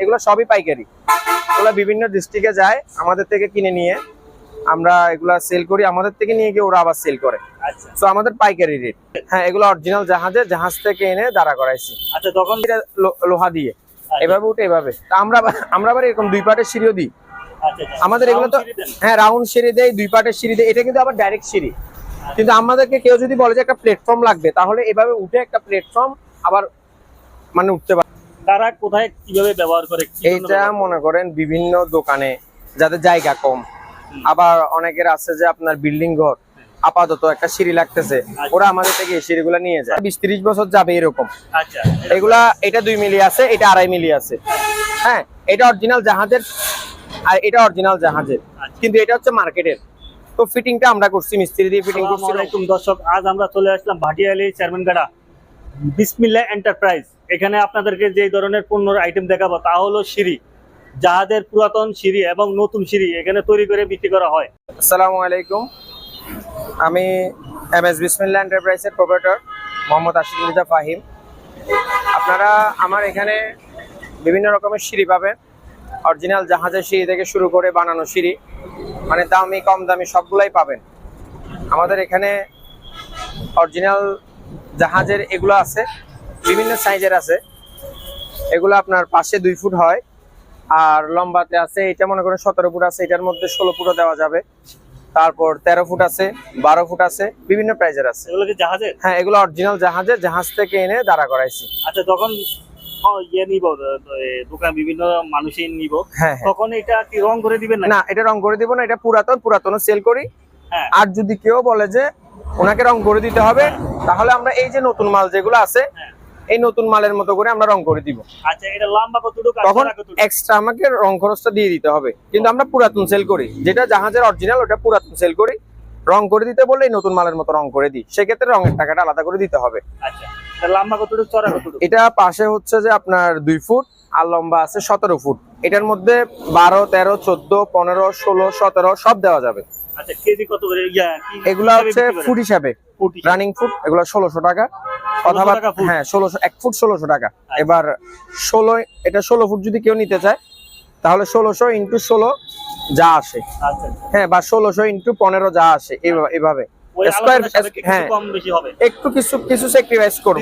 এগুলো সবই পাইকারি। এগুলো বিভিন্ন ডিস্ট্রিক্টে যায় আমাদের থেকে কিনে নিয়ে। আমরা এগুলা সেল করি আমাদের থেকে নিয়ে গিয়ে ওরা আবার সেল করে। আচ্ছা। তো আমাদের পাইকারি রেট হ্যাঁ এগুলো অরিজিনাল জাহাজে জাহাজ থেকে এনে দাঁড়া করাইছি। আচ্ছা তখন এটা লোহা দিয়ে। এভাবে উঠে এভাবে। তা আমরা আমরা আবার এরকম দুই পাটের সিঁড়িও দিই। আচ্ছা আচ্ছা। আমাদের এগুলো তো? হ্যাঁ রাউন্ড সিঁড়ি দেয় দুই পাটের সিঁড়ি দেয় এটা কিন্তু আবার ডাইরেক্ট সিঁড়ি। কিন্তু আমাদেরকে কেউ যদি বলে যে একটা প্ল্যাটফর্ম লাগবে তাহলে এভাবে উঠে একটা প্ল্যাটফর্ম আবার মানে উঠতে পারে। তারা কোথায় কীভাবে ব্যবহার করে এইটা মনে করেন বিভিন্ন দোকানে যাদের জায়গা কম। আবার অনেকের আছে যে আপনার বিল্ডিং ঘর আপাতত একটা সিঁড়ি লাগতেছে ওরা আমাদের থেকে এই সিঁড়িগুলো নিয়ে যায়। বিশ ত্রিশ বছর যাবে এরকম। আচ্ছা এগুলা এটা দুই মিলি আছে এটা আড়াই মিলি আছে। হ্যাঁ এটা অরিজিনাল জাহাজের আর এটা অরিজিনাল জাহাজের। কিন্তু এটা হচ্ছে মার্কেটের। তো ফিটিংটা আমরা করছি মিস্ত্রি দিয়ে ফিটিং করছি। দর্শক আজ আমরা চলে আসলাম ভাটিয়ালি চেয়ারম্যানগাড়া। বিসমিল্লা এন্টারপ্রাইজ। এখানে আপনাদেরকে যে ধরনের পণ্যর আইটেম দেখাবো, তা হলো সিঁড়ি। জাহাজের পুরাতন সিঁড়ি এবং নতুন সিঁড়ি এখানে তৈরি করে বিক্রি করা হয়। আসসালামু আলাইকুম। আমি এম এস বিসমিল্লা এন্টারপ্রাইজের প্রোপারেটর মোহাম্মদ আশিক মির্জা ফাহিম। আপনারা আমার এখানে বিভিন্ন রকমের সিঁড়ি পাবেন। অরিজিনাল জাহাজের সিঁড়ি থেকে শুরু করে বানানো সিঁড়ি মানে দামি, কম দামি সবগুলাই পাবেন। আমাদের এখানে অরিজিনাল জাহাজের এগুলো আছে। বিভিন্ন সাইজের আছে। এগুলো আপনার পাশে দুই ফুট হয় আর লম্বাতে আছে এটা মনে করেন সতেরো ফুট আছে এটার মধ্যে ষোলো ফুটও দেওয়া যাবে। তারপর তেরো ফুট আছে বারো ফুট আছে বিভিন্ন প্রাইজের আছে। এগুলো কি জাহাজের? হ্যাঁ এগুলো অরিজিনাল জাহাজে জাহাজ থেকে এনে দাঁড়া করাইছি। আচ্ছা যখন ইয়ে নিব দোকান বিভিন্ন মানুষই নিব হ্যাঁ হ্যাঁ। তখন এটা কি রং করে দিবেন না না এটা রং করে দিব না এটা পুরাতন পুরাতন সেল করি। হ্যাঁ। আর যদি কেউ বলে যে ওনাকে রং করে দিতে হবে তাহলে আমরা এই যে নতুন মাল যেগুলো আছে। এই নতুন মালের মতো করে আমরা রং করে দিব। আচ্ছা এটা লম্বা কতটুকু তখন এক্সট্রা আমাকে রং খরচটা দিয়ে দিতে হবে। কিন্তু আমরা পুরাতন সেল করি। যেটা জাহাজের অরিজিনাল ওটা পুরাতন সেল করি। রং করে দিতে বললে নতুন মালের মতো রং করে দিই। সেক্ষেত্রে রঙের টাকাটা আলাদা করে দিতে হবে। আচ্ছা এটা পাশে হচ্ছে যে আপনার দুই ফুট আর লম্বা আছে সতেরো ফুট। এটার মধ্যে বারো তেরো চোদ্দ পনেরো ষোলো সতেরো সব দেওয়া যাবে। আচ্ছা এগুলা হচ্ছে ফুট হিসাবে। রানিং ফুট এগুলো ষোলোশো টাকা। 1600 অথবা হ্যাঁ ষোলোশো এক ফুট ষোলোশো টাকা। এবার ষোলো এটা ষোলো ফুট যদি কেউ নিতে চায় তাহলে ষোলোশো ইন্টু ষোলো যা আসে। আচ্ছা। আচ্ছা। হ্যাঁ বা ষোলোশো ইন্টু পনেরো যা আসে এভাবে- এভাবে হ্যাঁ। একটু কিছু কিছু স্যাক্রিফাইস করব।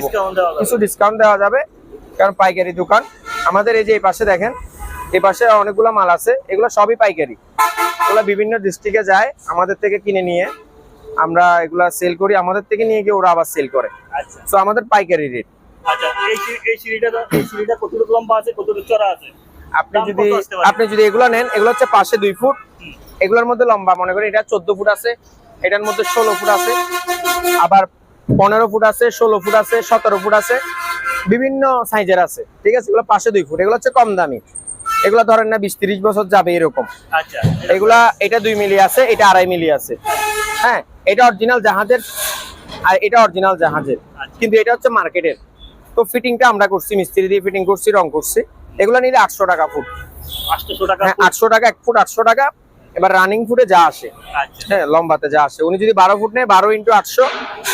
কিছু ডিসকাউন্ট দেওয়া যাবে কারণ পাইকারি দোকান। আমাদের এই যে এই পাশে দেখেন এই পাশে অনেকগুলো মাল আছে এগুলো সবই পাইকারি। এগুলো বিভিন্ন ডিস্ট্রিক্টে যায় আমাদের থেকে কিনে নিয়ে। আমরা এগুলা সেল করি আমাদের থেকে নিয়ে গিয়ে ওরা আবার সেল করে। আচ্ছা। তো আমাদের পাইকারি রেট আচ্ছা এই এই সিঁড়িটা তো- এই সিঁড়িটা কতটুকু লম্বা আছে আপনি যদি? আপনি যদি এগুলো নেন এগুলো হচ্ছে পাশে দুই ফুট। এগুলোর মধ্যে লম্বা মনে করেন এটা চোদ্দ ফুট আছে এটার মধ্যে ষোলো ফুট আছে আবার পনেরো ফুট আছে ষোলো ফুট আছে সতেরো ফুট আছে বিভিন্ন সাইজের আছে। ঠিক আছে এগুলো পাশে দুই ফুট এগুলো হচ্ছে কম দামি। এগুলো ধরেন না বিশ তিরিশ বছর যাবে এরকম। আচ্ছা। এগুলা এটা দুই মিলি আছে এটা আড়াই মিলি আছে। হ্যাঁ এটা অরিজিনাল জাহাজের আর এটা অরিজিনাল জাহাজের আচ্ছা। কিন্তু এটা হচ্ছে মার্কেটের তো ফিটিংটা আমরা করছি মিস্ত্রি দিয়ে ফিটিং করছি রং করছি। এগুলো নিলে আটশো টাকা ফুট। আটশো টাকা হ্যাঁ আটশো টাকা এক ফুট আটশো টাকা। এবার রানিং ফুটে যা আসে। আচ্ছা। হ্যাঁ লম্বাতে যা আসে। উনি যদি বারো ফুট নেয় বারো ইন্টু আটশো।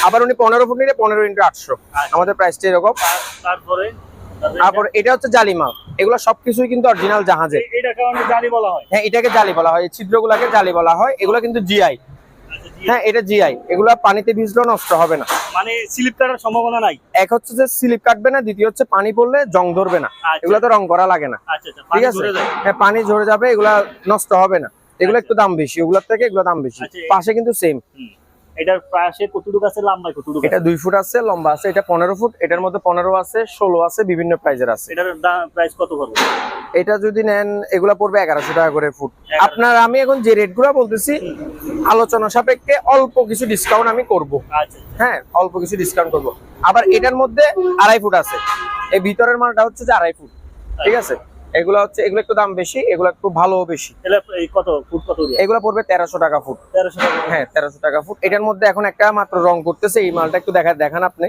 আবার উনি পনেরো ফুট নিলে পনেরো ইন্টু আটশো। আচ্ছা। আমাদের প্রাইসটা এরকম। তারপরে? তারপরে এটা হচ্ছে জালিমাল। এগুলো সবকিছুই কিন্তু অরিজিনাল জালি বলা হয়। হ্যাঁ এটাকে জালি বলা হয় এই ছিদ্রগুলাকে জালি বলা হয়। এগুলো কিন্তু জিআই। হ্যাঁ এটা জিআই এগুলা পানিতে ভিজলেও নষ্ট হবে না। মানে স্লিপ কাটার সম্ভাবনা নাই? এক হচ্ছে যে স্লিপ কাটবে না দ্বিতীয় হচ্ছে পানি পড়লে জং ধরবে না। আচ্ছা। এগুলো তো রং করা লাগে না। আচ্ছা আচ্ছা ঠিক আছে? হ্যাঁ পানি ঝরে যাবে এগুলা নষ্ট হবে না। এগুলো একটু দাম বেশি ওগুলোর থেকে এগুলো দাম বেশি। পাশে কিন্তু সেম। এটার পাশে কতটুকু আছে? লম্বায় কতটুকু এটা দুই ফুট আছে লম্বা আছে এটা পনেরো ফুট এটার মধ্যে পনেরো আছে ষোলো আছে বিভিন্ন প্রাইজের আছে। এটার দাম প্রাইস কত পড়বে? এটা যদি নেন এগুলা পড়বে এগারোশো টাকা করে ফুট। আপনার আমি এখন যে রেটগুলা বলতেছি আলোচনা সাপেক্ষে অল্প কিছু ডিসকাউন্ট আমি করব। আচ্ছা। হ্যাঁ অল্প কিছু ডিসকাউন্ট করব। আবার এটার মধ্যে আড়াই ফুট আছে। এই ভিতরের মালটা হচ্ছে যে আড়াই ফুট। ঠিক আছে? এগুলো হচ্ছে এগুলো একটু দাম বেশি এগুলো একটু ভালো বেশি। কত ফুট কত এগুলো পড়বে তেরোশো টাকা ফুট। তেরোশো টাকা হ্যাঁ তেরোশো টাকা ফুট। এটার মধ্যে এখন একটা মাত্র রং করতেছে এই মালটা একটু দেখা দেখান আপনি।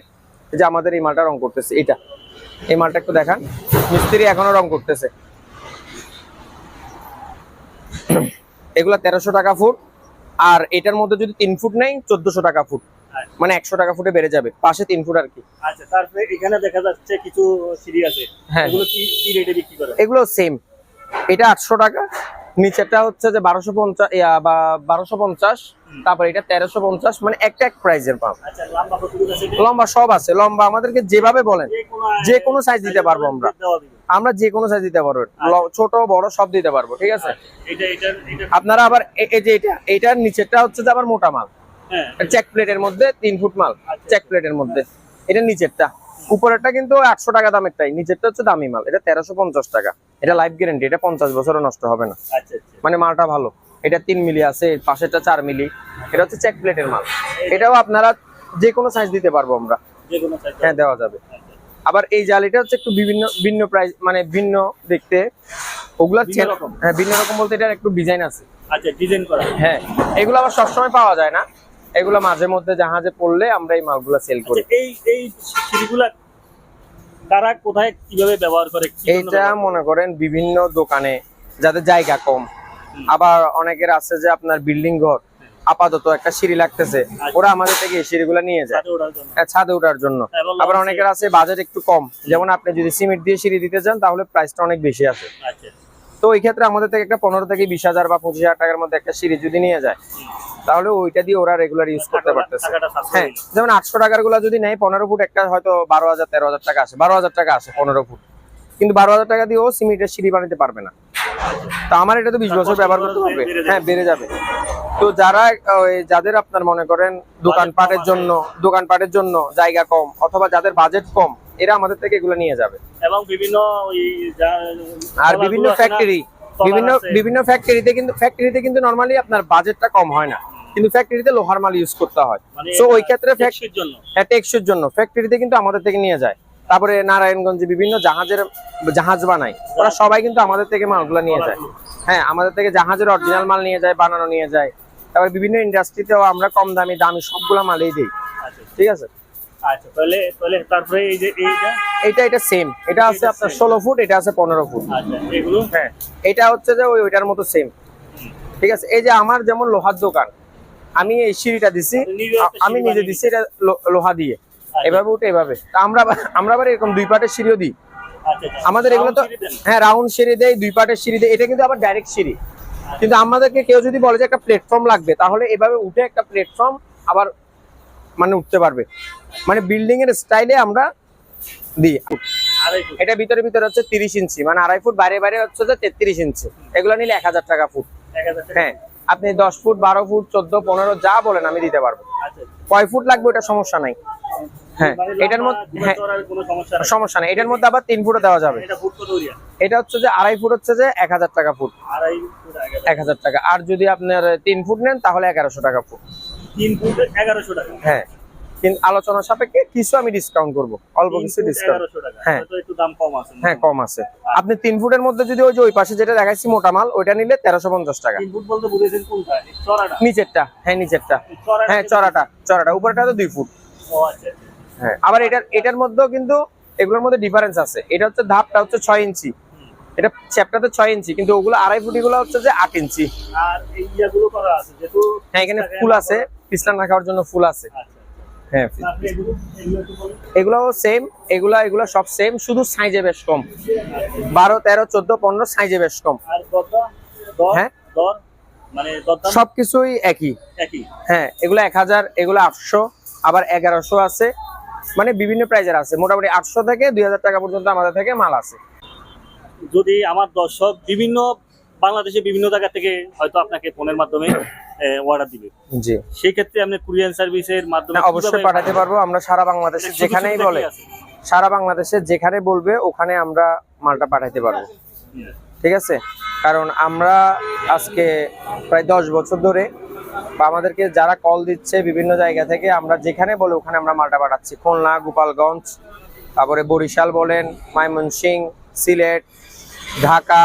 যে আমাদের এই মালটা রং করতেছে এটা এই মালটা একটু দেখান। মিস্ত্রি এখনও রং করতেছে। এগুলা তেরোশো টাকা ফুট আর এটার মধ্যে যদি তিন ফুট নেই চোদ্দশো টাকা ফুট। মানে একশো টাকা ফুটে বেড়ে যাবে পাশে তিন ফুট আর কি। আচ্ছা তারপরে এখানে দেখা যাচ্ছে কিছু সিঁড়ি আছে। হ্যাঁ। এগুলো কি কি রেটে বিক্রি করে এগুলো সেম এটা আটশো টাকা নিচেরটা হচ্ছে যে বারোশো পঞ্চাশ বা বারোশো পঞ্চাশ তারপর এটা তেরোশো পঞ্চাশ মানে একটা এক প্রাইজের পাম আচ্ছা লম্বা সব আছে লম্বা আমাদেরকে যেভাবে বলেন যে কোনো size দিতে পারব আমরা। আমরা যে কোনো সাইজ দিতে পারব ছোট বড় সব দিতে পারব ঠিক আছে? এটা আপনারা আবার এই যে এটা এটার নিচেরটা হচ্ছে যে আবার মোটা মাল। চেক প্লেটের মধ্যে তিন ফুট মাল। আচ্ছা। চেক প্লেটের মধ্যে। এটা নিচেরটা। উপরেরটা কিন্তু আটশো টাকা দামেরটাই। নিচেরটা হচ্ছে দামি মাল। এটা তেরোশো পঞ্চাশ টাকা। এটা লাইফ গ্যারেন্টি এটা পঞ্চাশ বছরও নষ্ট হবে না। আচ্ছা আচ্ছা। মানে মালটা ভালো। এটা তিন মিলি আছে পাশেরটা চার মিলি। এটা হচ্ছে চেক প্লেটের মাল। এটাও আপনারা যে কোনো সাইজ দিতে পারব আমরা। হ্যাঁ দেওয়া যাবে। আবার এই জালিটা হচ্ছে একটু বিভিন্ন ভিন্ন প্রাইস মানে ভিন্ন দেখতে। ওগুলা হ্যাঁ ভিন্ন রকম বলতে এটার একটু ডিজাইন আছে। আচ্ছা ডিজাইন করা। হ্যাঁ। এগুলো আবার সবসময় পাওয়া যায় না। এগুলো মাঝে মধ্যে জাহাজে পড়লে আমরা এই মালগুলো সেল করি। আচ্ছা এই এই সিঁড়িগুলা কারা কোথায় কীভাবে ব্যবহার করে? কি এইটা মনে করেন বিভিন্ন দোকানে যাদের জায়গা কম। আবার অনেকের আছে যে আপনার বিল্ডিং ঘর আপাতত একটা সিঁড়ি লাগতেছে। ওরা আমাদের থেকে এই সিঁড়িগুলো নিয়ে যায়। ছাদে ওঠার জন্য। হ্যাঁ, ছাদে ওঠার জন্য। আবার অনেকের আছে বাজেট একটু কম। যেমন আপনি যদি সিমেন্ট দিয়ে সিঁড়ি দিতে চান তাহলে প্রাইসটা অনেক বেশি আছে। আচ্ছা। তো এই ক্ষেত্রে আমাদের থেকে একটা পনেরো থেকে বিশ হাজার বা পঁচিশ হাজার টাকার মধ্যে একটা সিঁড়ি যদি নিয়ে যায় তাহলে ওইটা দিয়ে ওরা রেগুলার ইউজ করতে পারতেছে। হ্যাঁ যেমন আটশো টাকারগুলা যদি নেয় পনেরো ফুট একটা হয়তো বারো হাজার তেরো হাজার টাকা আসে বারো হাজার টাকা আসে পনেরো ফুট। কিন্তু বারো হাজার টাকা দিয়েও সিমেন্টের সিঁড়ি বানাতে পারবে না। তো আমার এটা তো বিশ বছর ব্যবহার করতে পারবে হ্যাঁ বেড়ে যাবে। তো যারা যাদের আপনার মনে করেন দোকানপাটের। জন্য দোকানপাটের জন্য জায়গা কম অথবা যাদের বাজেট কম এরা আমাদের থেকে এগুলো নিয়ে যাবে। এবং বিভিন্ন আর বিভিন্ন ফ্যাক্টরি বিভিন্ন বিভিন্ন ফ্যাক্টরিতে কিন্তু ফ্যাক্টরিতে কিন্তু নরমালি আপনার বাজেটটা কম হয় না। কিন্তু ফ্যাক্টরিতে লোহার মাল ইউজ করতে হয়। মানে সো ওই ক্ষেত্রে টেকসইর জন্য? হ্যাঁ টেকসইর জন্য। ফ্যাক্টরিতে কিন্তু আমাদের থেকে নিয়ে যায়। তারপরে নারায়ণগঞ্জে বিভিন্ন জাহাজের জাহাজ বানায়। ওরা সবাই কিন্তু আমাদের থেকে মালগুলো নিয়ে যায়। হ্যাঁ আমাদের থেকে জাহাজের অরিজিনাল মাল নিয়ে যায় বানানো নিয়ে যায়। তারপর বিভিন্ন ইন্ডাস্ট্রিতেও আমরা কম দামি দামি সবগুলো মালই দিই। আচ্ছা ঠিক আছে? আচ্ছা তাহলে তাহলে তারপরে এই যে এইটা? এটা এটা সেম এটা আছে আপনার same। ষোলো ফুট এটা আছে পনেরো ফুট। আচ্ছা এগুলো? হ্যাঁ এটা হচ্ছে যে ওই ওইটার মতো সেম ঠিক আছে? এই যে আমার যেমন লোহার দোকান আমি এই সিঁড়িটা দিছি। আমি নিজে দিছি এটা লোহা দিয়ে। আচ্ছা। এভাবে উঠে এভাবে। তা আমরা আমরা আবার এরকম দুই পাটের সিঁড়িও দিই। আচ্ছা আচ্ছা। আমাদের এগুলো তো? হ্যাঁ রাউন্ড সিঁড়ি দেয় দুই পাটের সিঁড়ি দেয় এটা কিন্তু আবার ডাইরেক্ট সিঁড়ি। কিন্তু আমাদেরকে কেউ যদি বলে যে একটা প্ল্যাটফর্ম লাগবে তাহলে এভাবে উঠে একটা প্ল্যাটফর্ম আবার মানে উঠতে পারবে। মানে বিল্ডিং এর স্টাইলে আমরা দিই। এটা ভিতরে ভিতরে হচ্ছে তিরিশ ইঞ্চি। মানে আড়াই ফুট বাইরে বাইরে হচ্ছে যে তেত্রিশ ইঞ্চি। এগুলো নিলে এক হাজার টাকা ফুট। হ্যাঁ। আপনি দশ ফুট বারো ফুট চোদ্দ পনেরো যা বলেন আমি দিতে পারব। আচ্ছা কয় ফুট লাগবে ওটা সমস্যা নাই। হ্যাঁ এটার মধ্যে হ্যাঁ সমস্যা নাই। এটার মধ্যে আবার তিন ফুটও দেওয়া যাবে। এটা হচ্ছে যে আড়াই ফুট হচ্ছে যে এক হাজার টাকা ফুট। এক হাজার টাকা। আর যদি আপনার তিন ফুট নেন তাহলে এগারোশো টাকা ফুট। তিন ফুট এগারোশো টাকা। হ্যাঁ। কিন্তু আলোচনা সাপেক্ষে কিছু আমি ডিসকাউন্ট করব। অল্প কিছু ডিসকাউন্ট হ্যাঁ। হ্যাঁ কম আছে। আপনি তিন ফুটের মধ্যে যদি ওই যে ওই পাশে যেটা দেখাচ্ছি মোটা মাল ওইটা নিলে তেরোশো পঞ্চাশ টাকা। ফুট নিচেরটা। হ্যাঁ নিচেরটা। হ্যাঁ চড়াটা। চড়াটা। উপরটা তো দুই ফুট। আচ্ছা আচ্ছা। হ্যাঁ। আবার এটার এটার মধ্যেও কিন্তু এগুলোর মধ্যে ডিফারেন্স আছে। এটা হচ্ছে ধাপটা হচ্ছে ছয় ইঞ্চি। এটা চ্যাপটাতে ছয় ইঞ্চি কিন্তু ওগুলো আড়াই ফুটিগুলো হচ্ছে যে আট ইঞ্চি। আর এই ইয়াগুলো করা আছে যেহেতু হ্যাঁ এখানে ফুল আছে। পিছলান রাখার জন্য ফুল আছে। আচ্ছা। হ্যাঁ। এগুলোও সেম এগুলা এগুলো সব সেম শুধু সাইজে বেশ কম। বারো তেরো চোদ্দ পনেরো সাইজে বেশ কম। হ্যাঁ? মানে সবকিছুই একই। একই। হ্যাঁ এগুলো এক হাজার এগুলো আটশো আবার এগারোশো আছে। মানে বিভিন্ন প্রাইজের আছে। মোটামুটি আটশো থেকে দুই হাজার টাকা পর্যন্ত আমাদের থেকে মাল আছে। যদি আমার দর্শক বিভিন্ন বাংলাদেশে বিভিন্ন জায়গা থেকে হয়তো আপনাকে ফোনের মাধ্যমে অর্ডার দিবে। জি। সেই ক্ষেত্রে আপনি কুরিয়ার সার্ভিসের মাধ্যমে হ্যাঁ, অবশ্যই পাঠাতে পারব। আমরা সারা বাংলাদেশে যেখানেই বলে সারা বাংলাদেশে যেখানে বলবে ওখানে আমরা মালটা পাঠাতে পারব। ঠিক আছে? কারণ আমরা আজকে প্রায় দশ বছর ধরে বা আমাদেরকে যারা কল দিচ্ছে বিভিন্ন জায়গা থেকে আমরা যেখানে বলে ওখানে আমরা মালটা পাঠাচ্ছি। খুলনা গোপালগঞ্জ তারপরে বরিশাল বলেন ময়মনসিং সিলেট ঢাকা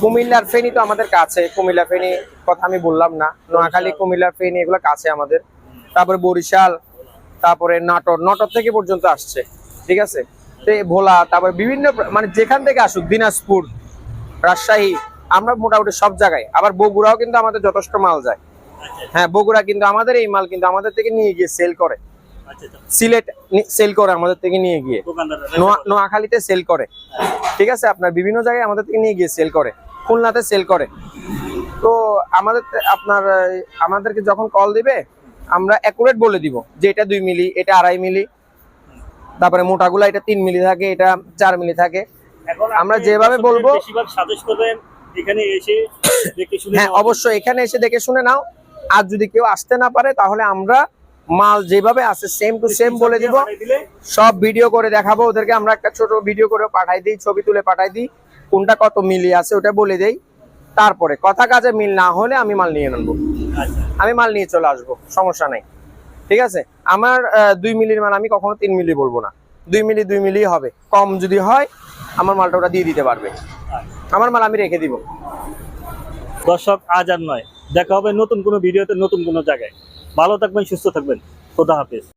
কুমিল্লার ফেনী তো আমাদের কাছে কুমিল্লা ফেনী কথা আমি বললাম না। নোয়াখালী কুমিল্লা ফেনী এগুলো কাছে আমাদের। তারপরে বরিশাল তারপরে নাটোর নাটোর থেকে পর্যন্ত আসছে ঠিক আছে? তো ভোলা তারপরে বিভিন্ন মানে যেখান থেকে আসুক দিনাজপুর রাজশাহী আমরা মোটামুটি সব জায়গায়। আবার বগুড়াও কিন্তু আমাদের যথেষ্ট মাল যায়। হ্যাঁ বগুড়া কিন্তু আমাদের এই মাল কিন্তু আমাদের থেকে নিয়ে গিয়ে সেল করে। আচ্ছা আচ্ছা সিলেট সেল করে আমাদের থেকে নিয়ে গিয়ে। নোয়া- নোয়াখালীতে সেল করে। ঠিক আছে আপনার বিভিন্ন জায়গায় আমাদের থেকে নিয়ে গিয়ে সেল করে। খুলনাতে সেল করে। তো আমাদের আপনার আমাদেরকে যখন কল দিবে আমরা অ্যাকুরেট বলে দিব যে এটা দুই মিলি এটা আড়াই মিলি। তারপরে মোটাগুলা এটা তিন মিলি থাকে এটা চার মিলি থাকে। আমরা যেভাবে বলবো- বেশিরভাগ সাজেস্ট করবেন এখানে এসে দেখে শুনে হ্যাঁ অবশ্যই এখানে এসে দেখে শুনে নাও। আর যদি কেউ আসতে না পারে তাহলে আমরা মাল যেভাবে আছে সেম টু সেম বলে দিব। সব ভিডিও করে দেখাবো ওদেরকে আমরা একটা ছোট ভিডিও করে পাঠাই দিই ছবি তুলে পাঠাই দিই কোনটা কত মিলি আছে ওটা বলে দেই। তারপরে কথা কাজে মিল না হলে আমি মাল নিয়ে নেব। আচ্ছা। আমি মাল নিয়ে চলে আসব সমস্যা নাই। ঠিক আছে? আমার দুই মিলির মাল আমি কখনো তিন মিলি বলব না। দুই মিলি দুই মিলি হবে। কম যদি হয় আমার মালটা ওটা দিয়ে দিতে পারবে। আমার মাল আমি রেখে দিব। দর্শক আজ আর নয়। দেখা হবে নতুন কোনো ভিডিওতে নতুন কোনো জায়গায়। ভালো থাকবেন সুস্থ থাকবেন খোদা হাফেজ